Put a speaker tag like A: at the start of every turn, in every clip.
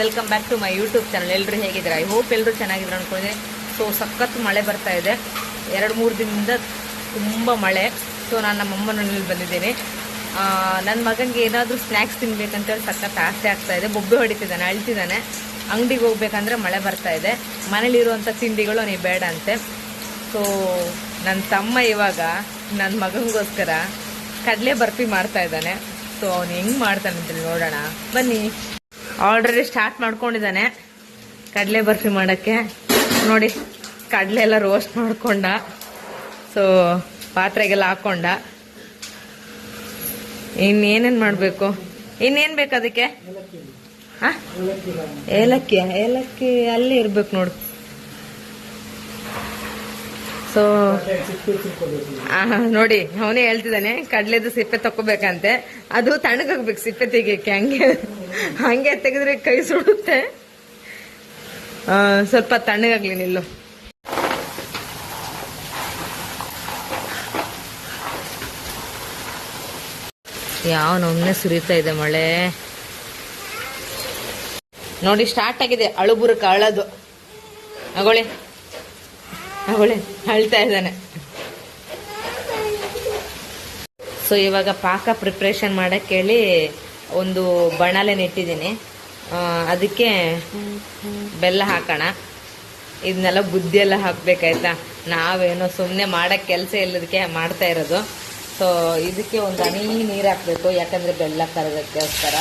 A: Welcome back to my YouTube channel ಎಲ್ಲರೂ ಹೇಗಿದ್ದಾರೆ? I hope ಎಲ್ಲರೂ ಚೆನ್ನಾಗಿದ್ರು ಅನ್ಕೊಂಡಿದ್ದೆ ಸೊ ಸಖತ್ ಮಳೆ ಬರ್ತಾ ಇದೆ. ಎರಡು, ಮೂರು ದಿನದಿಂದ ತುಂಬ ಮಳೆ. ಸೊ ನಾನು ನಮ್ಮ ಅಮ್ಮನ ಬಂದಿದ್ದೀನಿ. ನನ್ನ ಮಗನಿಗೆ ಏನಾದರೂ ಸ್ನ್ಯಾಕ್ಸ್ ತಿನ್ಬೇಕಂತೇಳಿ ಸಖತ್ ಆಸೆ ಆಗ್ತಾ ಇದೆ. ಬೊಬ್ಬೆ ಹೊಡಿತಿದ್ದಾನೆ, ಅಳ್ತಿದ್ದಾನೆ. ಅಂಗಡಿಗೆ ಹೋಗ್ಬೇಕಂದ್ರೆ ಮಳೆ ಬರ್ತಾ ಇದೆ. ಮನೇಲಿರುವಂಥ ತಿಂಡಿಗಳು ನೀವು ಬೇಡ ಅಂತೆ. ಸೊ ನನ್ನ ತಮ್ಮ ಇವಾಗ ನನ್ನ ಮಗನಿಗೋಸ್ಕರ ಕಡಲೆ ಬರ್ಫಿ ಮಾಡ್ತಾ ಇದ್ದಾನೆ. ಸೊ ಅವ್ನು ಹೆಂಗೆ ಮಾಡ್ತಾನಂತೇಳಿ ನೋಡೋಣ. ಬನ್ನಿ. ಆಲ್ರೆಡಿ ಸ್ಟಾರ್ಟ್ ಮಾಡ್ಕೊಂಡಿದ್ದಾನೆ. ಕಡಲೆ ಬರ್ಫಿ ಮಾಡೋಕ್ಕೆ. ನೋಡಿ, ಕಡಲೆ ಎಲ್ಲ ರೋಸ್ಟ್ ಮಾಡ್ಕೊಂಡ. ಸೊ ಪಾತ್ರೆಗೆಲ್ಲ ಹಾಕೊಂಡ. ಇನ್ನೇನೇನು ಮಾಡಬೇಕು? ಇನ್ನೇನು ಬೇಕು ಅದಕ್ಕೆ? ಹಾಂ? ಏಲಕ್ಕಿ ಏಲಕ್ಕಿ ಅಲ್ಲಿ ಇರ್ಬೇಕು ನೋಡು. ಸೊ ನೋಡಿ, ಅವನೇ ಹೇಳ್ತಿದ್ದಾನೆ, ಕಡ್ಲೆದು ಸಿಪ್ಪೆ ತಕೋಬೇಕಂತೆ ಅದು ತಣ್ಣಗಾಗ್ಬೇಕು, ಸಿಪ್ಪೆ ತೆಗಿಯಕ್ಕೆ, ಹಂಗೆ. ಹಂಗೆ ತೆಗೆದ್ರೆ ಕೈ ಸುಡುತ್ತೆ. ಸ್ವಲ್ಪ ತಣ್ಣಗಾಗ್ಲಿ ನಿಲ್ಲು. ಯಾವನೊಮ್ಮೆ ಸುರಿತಾ ಇದೆ ಮಳೆ. ನೋಡಿ ಸ್ಟಾರ್ಟ್ ಆಗಿದೆ, ಅಳುಬುರಕ ಅಳದು. ಅಗೊಳೆ ಅಗೊಳೆ ಅಳ್ತಾ ಇದ್ದಾನೆ. ಸೊ ಇವಾಗ ಪಾಕ ಪ್ರಿಪ್ರೇಷನ್ ಮಾಡಕ್ಕೆ ಹೇಳಿ ಒಂದು ಬಣಲೆ ನೆಟ್ಟಿದ್ದೀನಿ ಅದಕ್ಕೆ ಬೆಲ್ಲ ಹಾಕೋಣ. ಇದನ್ನೆಲ್ಲ ಬುದ್ಧಿಯೆಲ್ಲ ಹಾಕ್ಬೇಕಾಯ್ತಾ? ನಾವೇನೋ ಸುಮ್ಮನೆ ಮಾಡಕ್ಕೆ ಕೆಲಸ ಇಲ್ಲದಕ್ಕೆ ಮಾಡ್ತಾ ಇರೋದು. ಸೊ ಇದಕ್ಕೆ ಒಂದು ಹನಿ ನೀರು ಹಾಕಬೇಕು. ಯಾಕಂದರೆ ಬೆಲ್ಲ ಕರೆದಕ್ಕೋಸ್ಕರ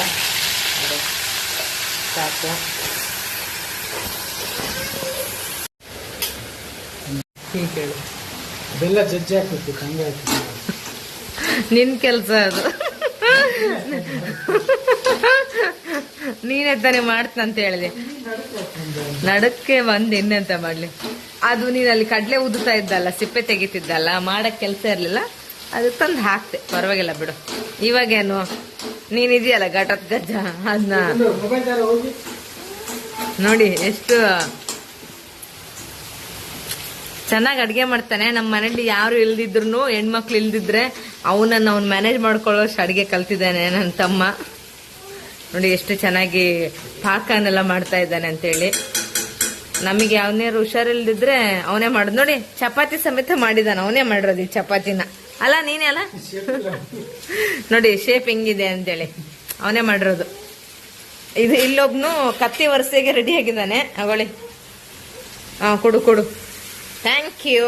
A: ಸಾಕು. ಹೇಳು
B: ಬೆಲ್ಲ ಜಜ್ಜಿ ಹಾಕ್ಬೇಕು ಹಂಗೆ ಹಾಕ್ಬೇಕು.
A: ನಿನ್ ಕೆಲಸ ಅದು. ನೀನೇ ತಾನೇ ಮಾಡ್ತಂತ ಹೇಳಿದೆ. ನಡಕ್ಕೆ ಬಂದ್ ಇನ್ನೆಂತ ಮಾಡ್ಲಿ? ಅದು ನೀನ್ ಅಲ್ಲಿ ಕಡ್ಲೆ ಉದುತ್ತಾ ಇದ್ದಲ್ಲ ಸಿಪ್ಪೆ ತೆಗಿತಿದ್ದಲ್ಲ ಮಾಡಕ್ ಕೆಲಸ ಇರ್ಲಿಲ್ಲ ಅದು ತಂದು ಹಾಕ್ತೆ. ಪರವಾಗಿಲ್ಲ ಬಿಡು. ಇವಾಗೇನು? ನೀನ್ ಇದೆಯಲ್ಲ ಘಟತ್ ಗಜ್ಜ? ಅದನ್ನ
B: ಹೋಗಿ.
A: ನೋಡಿ ಎಷ್ಟು ಚೆನ್ನಾಗಿ ಅಡುಗೆ ಮಾಡ್ತಾನೆ. ನಮ್ಮ ಮನೇಲಿ ಯಾರು ಇಲ್ದಿದ್ರು ಹೆಣ್ಮಕ್ಳು ಇಲ್ದಿದ್ರೆ ಅವನನ್ನು ಅವ್ನು ಮ್ಯಾನೇಜ್ ಮಾಡ್ಕೊಳ್ಳೋಷ್ಟು ಅಡುಗೆ ಕಲ್ತಿದ್ದಾನೆ ನನ್ನ ತಮ್ಮ. ನೋಡಿ ಎಷ್ಟು ಚೆನ್ನಾಗಿ ಪಾಕನೆಲ್ಲ ಮಾಡ್ತಾ ಇದ್ದಾನೆ ಅಂತೇಳಿ. ನಮಗೆ ಯಾವನೇರು ಹುಷಾರಿಲ್ದಿದ್ರೆ ಅವನೇ ಮಾಡೋದು. ನೋಡಿ, ಚಪಾತಿ ಸಮೇತ ಮಾಡಿದಾನ. ಅವನೇ ಮಾಡಿರೋದು ಈ ಚಪಾತಿನ. ಅಲ್ಲ, ನೀನೇ ಅಲ್ಲ? ನೋಡಿ ಶೇಪ್ ಹೆಂಗಿದೆ ಅಂತೇಳಿ. ಅವನೇ ಮಾಡಿರೋದು. ಇದು ಇಲ್ಲೊಬ್ನು ಕತ್ತಿ ವರ್ಸೆಗೆ ರೆಡಿ ಆಗಿದ್ದಾನೆ. ಅವಳಿ ಹಾ ಕೊಡು ಕೊಡು. ಥ್ಯಾಂಕ್ ಯು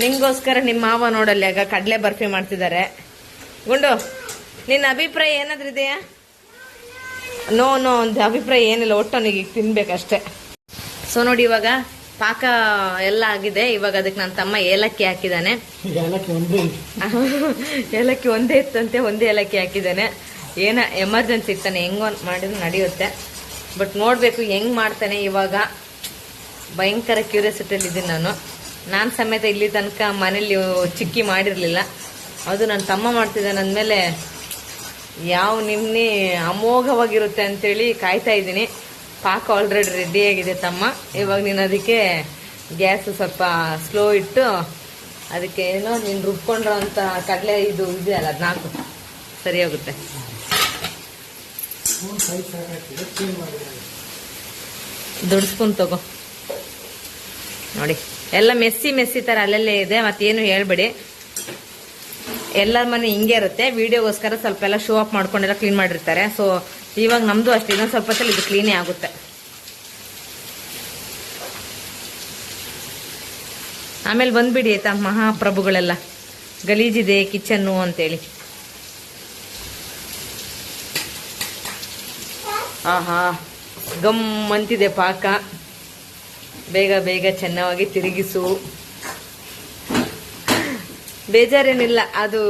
A: ನಿಂಗೋಸ್ಕರ ನಿಮ್ಮ ಮಾವ ನೋಡಲ್ಲಿ ಆಗ ಕಡಲೆ ಬರ್ಫಿ ಮಾಡ್ತಿದ್ದಾರೆ ಗುಂಡು ನಿನ್ನ ಅಭಿಪ್ರಾಯ ಏನಾದ್ರೂ ಇದೆಯಾ? ನೋ ನೋ ಒಂದು ಅಭಿಪ್ರಾಯ ಏನಿಲ್ಲ ಒಟ್ಟು ನನಗೆ ಈಗ ತಿನ್ಬೇಕಷ್ಟೆ. ಸೊ ನೋಡಿ ಇವಾಗ ಪಾಕ ಎಲ್ಲ ಆಗಿದೆ. ಇವಾಗ ಅದಕ್ಕೆ ನನ್ನ ತಮ್ಮ ಏಲಕ್ಕಿ ಹಾಕಿದ್ದಾನೆ.
B: ಈಗ ಏಲಕ್ಕಿ ಒಂದೇ
A: ಏಲಕ್ಕಿ ಒಂದೇ ಇತ್ತಂತೆ ಒಂದೇ ಏಲಕ್ಕಿ ಹಾಕಿದ್ದಾನೆ. ಏನ ಎಮರ್ಜೆನ್ಸಿ ಇರ್ತಾನೆ ಹೆಂಗ್ ಮಾಡಿದ್ರು ನಡೆಯುತ್ತೆ. ಬಟ್ ನೋಡಬೇಕು ಹೆಂಗ್ ಮಾಡ್ತಾನೆ ಇವಾಗ. ಭಯಂಕರ ಕ್ಯೂರಿಯಾಸಿಟಿಯಲ್ಲಿ ಇದ್ದೀನಿ ನಾನು. ನಾನು ಸಮೇತ ಇಲ್ಲಿ ತನಕ ಮನೇಲಿ ಚಿಕ್ಕಿ ಮಾಡಿರಲಿಲ್ಲ. ಅದು ನನ್ನ ತಮ್ಮ ಮಾಡ್ತಿದ್ದಾನೆ ಅಂದಮೇಲೆ ಯಾವ ನಿಮ್ನೆ ಅಮೋಘವಾಗಿರುತ್ತೆ ಅಂತೇಳಿ ಕಾಯ್ತಾ ಇದ್ದೀನಿ. ಪಾಕ ಆಲ್ರೆಡಿ ರೆಡಿಯಾಗಿದೆ ತಮ್ಮ. ಇವಾಗ ನೀನು ಅದಕ್ಕೆ ಗ್ಯಾಸ್ ಸ್ವಲ್ಪ ಸ್ಲೋ ಇಟ್ಟು ಅದಕ್ಕೆ ಏನೋ ನೀನು ರುಬ್ಕೊಂಡ್ರೋ ಅಂತ ಕಡಲೆ ಇದು ಇದೆಯಲ್ಲ ಅದು ನಾಲ್ಕು ಸರಿ ಹೋಗುತ್ತೆ. ದೊಡ್ಡ ಸ್ಪೂನ್ ತಗೋ. ನೋಡಿ. ಎಲ್ಲ ಮೆಸ್ಸಿ ಮೆಸ್ಸಿ ಥರ ಅಲ್ಲಲ್ಲೇ ಇದೆ, ಮತ್ತೇನು ಹೇಳ್ಬೇಡಿ. ಎಲ್ಲರ ಮನೆ ಹಿಂಗೆ ಇರುತ್ತೆ. ವಿಡಿಯೋಗೋಸ್ಕರ ಸ್ವಲ್ಪ ಎಲ್ಲ ಶೋ ಅಪ್ ಮಾಡ್ಕೊಂಡೆಲ್ಲ ಕ್ಲೀನ್ ಮಾಡಿರ್ತಾರೆ. ಸೊ ಇವಾಗ ನಮ್ದು ಅಷ್ಟೇ. ಇನ್ನೊಂದು ಸ್ವಲ್ಪ ಸಲ ಇದು ಕ್ಲೀನೇ ಆಗುತ್ತೆ. ಆಮೇಲೆ ಬಂದ್ಬಿಡಿ ಆಯ್ತಾ ಮಹಾಪ್ರಭುಗಳೆಲ್ಲ. ಗಲೀಜಿದೆ, ಕಿಚನ್ನು ಅಂತೇಳಿ. ಆಹಾ ಗಮ್ ಅಂತಿದೆ ಪಾಕ. ಬೇಗ ಬೇಗ ಚೆನ್ನಾಗಿ ತಿರುಗಿಸು. ಬೇಜಾರೇನಿಲ್ಲ, ಅದು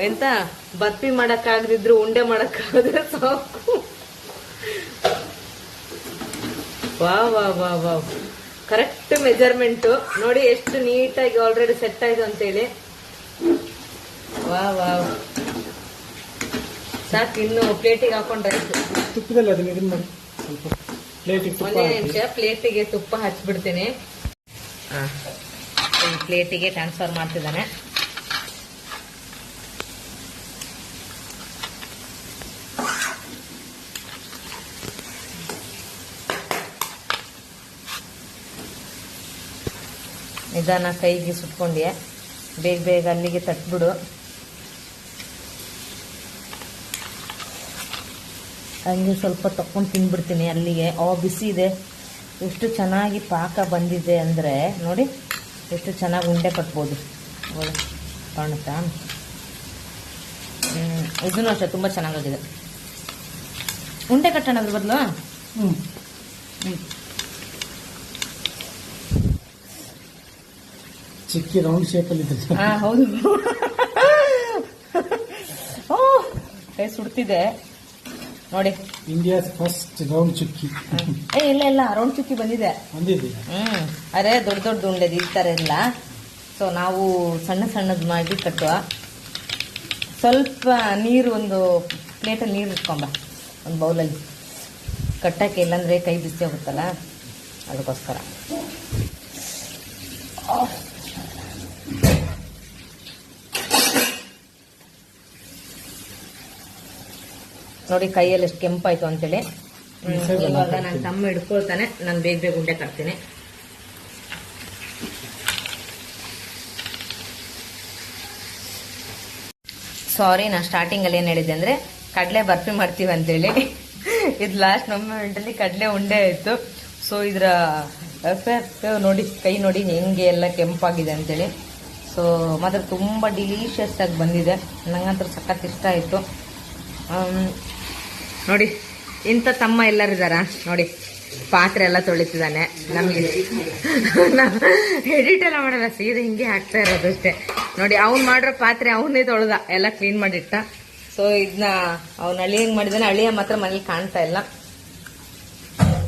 A: ಎಂತ ಬತ್ತಿ ಮಾಡಕ್ಕಾಗದಿದ್ರು, ಉಂಡೆ ಮಾಡಕ್ಕಾಗದ್ರೆ ಸಾಕು. ವಾ ವಾ ವಾ ವಾ. ಕರೆಕ್ಟ್ ಮೆಜರ್ಮೆಂಟು ನೋಡಿ ಎಷ್ಟು ನೀಟಾಗಿ ಆಲ್ರೆಡಿ ಸೆಟ್ ಆಯ್ತು ಅಂತೇಳಿ. ವಾ ವಾ. ಸಾಕು, ಇನ್ನು ಪ್ಲೇಟಿಗೆ ಹಾಕೊಂಡ್ರಾಯ್ತು
B: ತುಪ್ಪದಲ್ಲಿ ಅದನ್ನ ಇದನ್ನ ಮಾಡಿ. ಸ್ವಲ್ಪ. ಪ್ಲೇಟಿಗೆ ತುಪ್ಪ ಹಚ್ಚಿಬಿಡ್ತೀನಿ
A: ಈ ಪ್ಲೇಟಿಗೆ ಟ್ರಾನ್ಸ್ಫರ್ ಮಾಡ್ತಿದ್ದಾನೆ. ನಿಧಾನ ಕೈಗೆ ಸುಟ್ಕೊಂಡಿ ಬೇಗ ಬೇಗ ಅಲ್ಲಿಗೆ ತಟ್ಬಿಡು. ಹಂಗೆ ಸ್ವಲ್ಪ ತಕ್ಕೊಂಡು ತಿನ್ಬಿಡ್ತೀನಿ ಅಲ್ಲಿಗೆ. ಅವ ಬಿಸಿ ಇದೆ. ಎಷ್ಟು ಚೆನ್ನಾಗಿ ಪಾಕ ಬಂದಿದೆ ಅಂದರೆ ನೋಡಿ ಎಷ್ಟು ಚೆನ್ನಾಗಿ ಉಂಡೆ ಕಟ್ಬೋದು. ಕಾಣುತ್ತಾ? ಇದೂ ಅಷ್ಟೇ ತುಂಬ ಚೆನ್ನಾಗಿದೆ ಉಂಡೆ ಕಟ್ಟೋಣ ಅದ್ರ ಬದಲು?
B: ಹ್ಞೂ ಚಿಕ್ಕಿ ರೌಂಡ್ ಶೇಪಲ್ಲಿ
A: ಹಾ ಹೌದು. ಓ ಕೈ ಸುಡ್ತಿದೆ. ನೋಡಿ.
B: ಇಂಡಿಯಾ ಫಸ್ಟ್ ರೌಂಡ್ ಚುಕ್ಕಿ
A: ಏ ಇಲ್ಲ ಇಲ್ಲ ರೌಂಡ್ ಚುಕ್ಕಿ ಬಂದಿದೆ.
B: ಬಂದಿದೆ.
A: ಹ್ಮ್. ಅರೆ ದೊಡ್ಡ ದೊಡ್ಡ ಉಂಡೆ ಈ ಥರ ಇಲ್ಲ ಸೊ ನಾವು ಸಣ್ಣ ಸಣ್ಣದು ಮಾಡಿ ಕಟ್ಟುವ ಸ್ವಲ್ಪ ನೀರು ಒಂದು ಪ್ಲೇಟಲ್ಲಿ ನೀರು ಇಟ್ಕೊಂಬ ಒಂದು ಬೌಲಲ್ಲಿ ಕಟ್ಟಕ್ಕೆ ಇಲ್ಲಾಂದ್ರೆ ಕೈ ಬಿಸಿ ಹೋಗುತ್ತಲ್ಲ? ಅದಕ್ಕೋಸ್ಕರ. ನೋಡಿ ಕೈಯಲ್ಲಿ ಎಷ್ಟು ಕೆಂಪಾಯ್ತು ಅಂತೇಳಿ. ಇವಾಗ ನನ್ನ ತಮ್ಮ ಹಿಡ್ಕೊಳ್ತಾನೆ ನಾನು ಬೇಗ ಬೇಗ ಉಂಡೆ ಕಟ್ತೀನಿ ಸಾರಿ ನಾನು ಸ್ಟಾರ್ಟಿಂಗಲ್ಲಿ ಏನು ಹೇಳಿದ್ದೆ ಅಂದರೆ ಕಡಲೆ ಬರ್ಫಿ ಮಾಡ್ತೀವಿ ಅಂತೇಳಿ. ಇದು ಲಾಸ್ಟ್ ಮೊಮೆಂಟಲ್ಲಿ ಕಡಲೆ ಉಂಡೆ ಆಯಿತು ಸೊ ಇದರ ಎಫೆಕ್ಟ್ ನೋಡಿ ಕೈ ನೋಡಿ ಹೆಂಗೆ ಎಲ್ಲ ಕೆಂಪಾಗಿದೆ ಅಂತೇಳಿ. ಸೊ ಮಾತ್ರ ತುಂಬ ಡಿಲೀಷಿಯಸ್ ಆಗಿ ಬಂದಿದೆ. ನಂಗಂತೂ ಸಖತ್ ಇಷ್ಟ ಆಯಿತು. ನೋಡಿ, ಇಂಥ ತಮ್ಮ ಎಲ್ಲರಿದಾರ ನೋಡಿ, ಪಾತ್ರೆ ಎಲ್ಲ ತೊಳಿತಿದ್ದಾನೆ ನಮಗೆ. ಎಡಿಟ್ ಎಲ್ಲ ಮಾಡಲ್ಲ, ಸೀದಾ ಹಿಂಗೆ ಹಾಕ್ತಾ ಇರೋದು ಅಷ್ಟೇ. ನೋಡಿ, ಅವ್ನು ಮಾಡಿರೋ ಪಾತ್ರೆ ಅವನೇ ತೊಳೆದ, ಎಲ್ಲ ಕ್ಲೀನ್ ಮಾಡಿಟ್ಟ. ಸೊ ಇದನ್ನ ಅವ್ನು ಹೆಂಗೆ ಮಾಡಿದಾನೆ. ಅಳಿಯ ಮಾತ್ರ ಮನೇಲಿ ಕಾಣ್ತಾ ಇಲ್ಲ.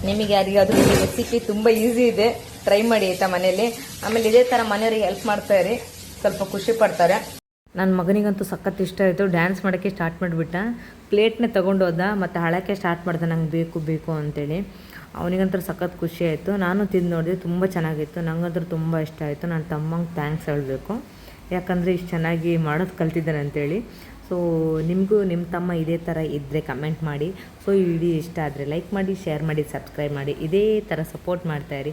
A: ನಿಮಗೆ ಯಾರಿಗೆ ಅದು ರೆಸಿಪಿ ತುಂಬ ಈಸಿ ಇದೆ ಟ್ರೈ ಮಾಡಿ ಆಯ್ತಾ ಮನೇಲಿ? ಆಮೇಲೆ ಇದೇ ಥರ ಮನೆಯವ್ರಿಗೆ ಹೆಲ್ಪ್ ಮಾಡ್ತಾ ಇರಿ. ಸ್ವಲ್ಪ ಖುಷಿ ಪಡ್ತಾರೆ. ನನ್ನ ಮಗನಿಗಂತೂ ಸಖತ್ ಇಷ್ಟ ಆಯಿತು. ಡ್ಯಾನ್ಸ್ ಮಾಡೋಕ್ಕೆ ಸ್ಟಾರ್ಟ್ ಮಾಡಿಬಿಟ್ಟ. ಪ್ಲೇಟ್ನೇ ತೊಗೊಂಡು ಹೋದ, ಮತ್ತು ಹಳಕ್ಕೆ ಸ್ಟಾರ್ಟ್ ಮಾಡ್ದೆ. ನಂಗೆ ಬೇಕು ಬೇಕು ಅಂತೇಳಿ. ಅವನಿಗಂತೂ ಸಖತ್ ಖುಷಿ ಆಯಿತು. ನಾನು ತಿಂದು ನೋಡಿದೆ, ತುಂಬ ಚೆನ್ನಾಗಿತ್ತು. ನಂಗಂತೂ ತುಂಬ ಇಷ್ಟ ಆಯಿತು. ನನ್ನ ತಮ್ಮಂಗೆ ಥ್ಯಾಂಕ್ಸ್ ಹೇಳಬೇಕು. ಯಾಕಂದರೆ ಇಷ್ಟು ಚೆನ್ನಾಗಿ ಮಾಡೋದು ಕಲ್ತಿದ್ದಾನೆ ಅಂತೇಳಿ. ಸೊ ನಿಮಗೂ ನಿಮ್ಮ ತಮ್ಮ ಇದೇ ಥರ ಇದ್ದರೆ ಕಮೆಂಟ್ ಮಾಡಿ. ಸೊ ಈ ವಿಡಿಯೋ ಇಷ್ಟ ಆದರೆ ಲೈಕ್ ಮಾಡಿ ಶೇರ್ ಮಾಡಿ ಸಬ್ಸ್ಕ್ರೈಬ್ ಮಾಡಿ. ಇದೇ ಥರ ಸಪೋರ್ಟ್ ಮಾಡ್ತಾಯಿರಿ